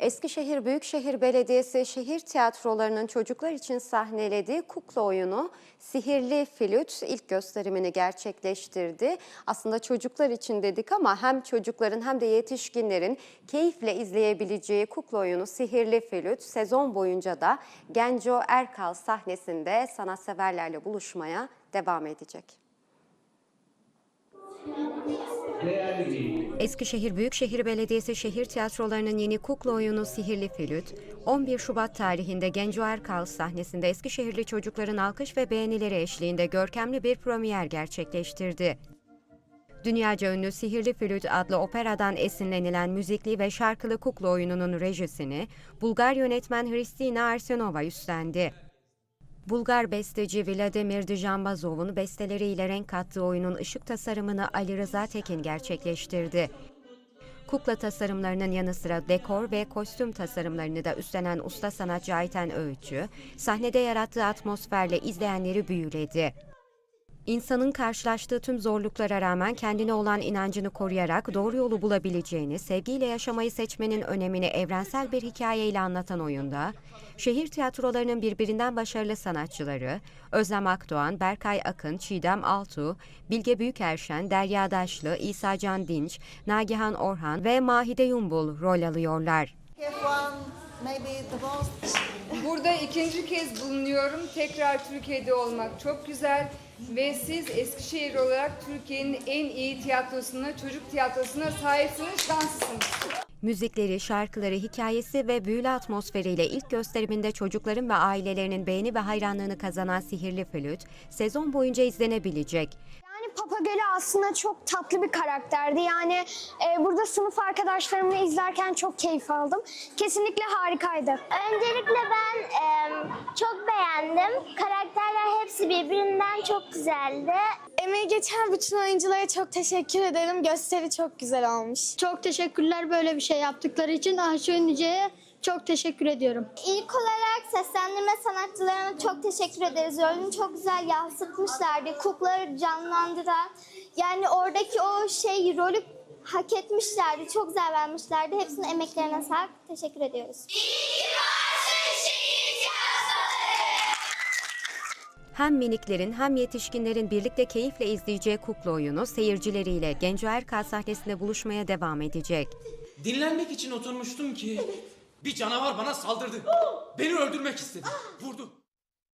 Eskişehir Büyükşehir Belediyesi şehir tiyatrolarının çocuklar için sahnelediği kukla oyunu Sihirli Flüt ilk gösterimini gerçekleştirdi. Aslında çocuklar için dedik ama hem çocukların hem de yetişkinlerin keyifle izleyebileceği kukla oyunu Sihirli Flüt sezon boyunca da Genco Erkal sahnesinde sanatseverlerle buluşmaya devam edecek. Eskişehir Büyükşehir Belediyesi şehir tiyatrolarının yeni kukla oyunu Sihirli Flüt, 11 Şubat tarihinde Genco Erkal sahnesinde Eskişehirli çocukların alkış ve beğenileri eşliğinde görkemli bir premier gerçekleştirdi. Dünyaca ünlü Sihirli Flüt adlı operadan esinlenilen müzikli ve şarkılı kukla oyununun rejisini Bulgar yönetmen Hristina Arsenova üstlendi. Bulgar besteci Vladimir Djambazov'un besteleriyle renk kattığı oyunun ışık tasarımını Ali Rıza Tekin gerçekleştirdi. Kukla tasarımlarının yanı sıra dekor ve kostüm tasarımlarını da üstlenen usta sanatçı Ayten Öğütçü, sahnede yarattığı atmosferle izleyenleri büyüledi. İnsanın karşılaştığı tüm zorluklara rağmen kendine olan inancını koruyarak doğru yolu bulabileceğini, sevgiyle yaşamayı seçmenin önemini evrensel bir hikayeyle anlatan oyunda, şehir tiyatrolarının birbirinden başarılı sanatçıları, Özlem Akdoğan, Berkay Akın, Çiğdem Altuğ, Bilge Büyükerşen, Derya Daşlı, İsa Can Dinç, Nagihan Orhan ve Mahide Yumbul rol alıyorlar. Give Burada ikinci kez bulunuyorum. Tekrar Türkiye'de olmak çok güzel. Ve siz Eskişehir olarak Türkiye'nin en iyi tiyatrosuna, çocuk tiyatrosuna sahipsiniz, şanslısınız. Müzikleri, şarkıları, hikayesi ve büyülü atmosferiyle ilk gösteriminde çocukların ve ailelerinin beğeni ve hayranlığını kazanan Sihirli Flüt, sezon boyunca izlenebilecek. Papagöl aslında çok tatlı bir karakterdi. Yani e, burada sınıf arkadaşlarımla izlerken çok keyif aldım. Kesinlikle harikaydı. Öncelikle ben em, çok beğendim. Karakterler hepsi birbirinden çok güzeldi. Emeği geçen bütün oyunculara çok teşekkür ederim. Gösteri çok güzel olmuş. Çok teşekkürler böyle bir şey yaptıkları için. Ayşe Ünlüce'ye çok teşekkür ediyorum. İlk olarak seslendirme sanatçılarına çok teşekkür ederiz. Rolünü çok güzel yansıtmışlardı. Kukları canlandıran, yani oradaki o şey rolü hak etmişlerdi. Çok güzel vermişlerdi. Hepsinin emeklerine sağlık. Teşekkür ediyoruz. Hem miniklerin hem yetişkinlerin birlikte keyifle izleyeceği kukla oyunu seyircileriyle Genco Erkal sahnesinde buluşmaya devam edecek. Dinlenmek için oturmuştum ki bir canavar bana saldırdı. Beni öldürmek istedi. Vurdu.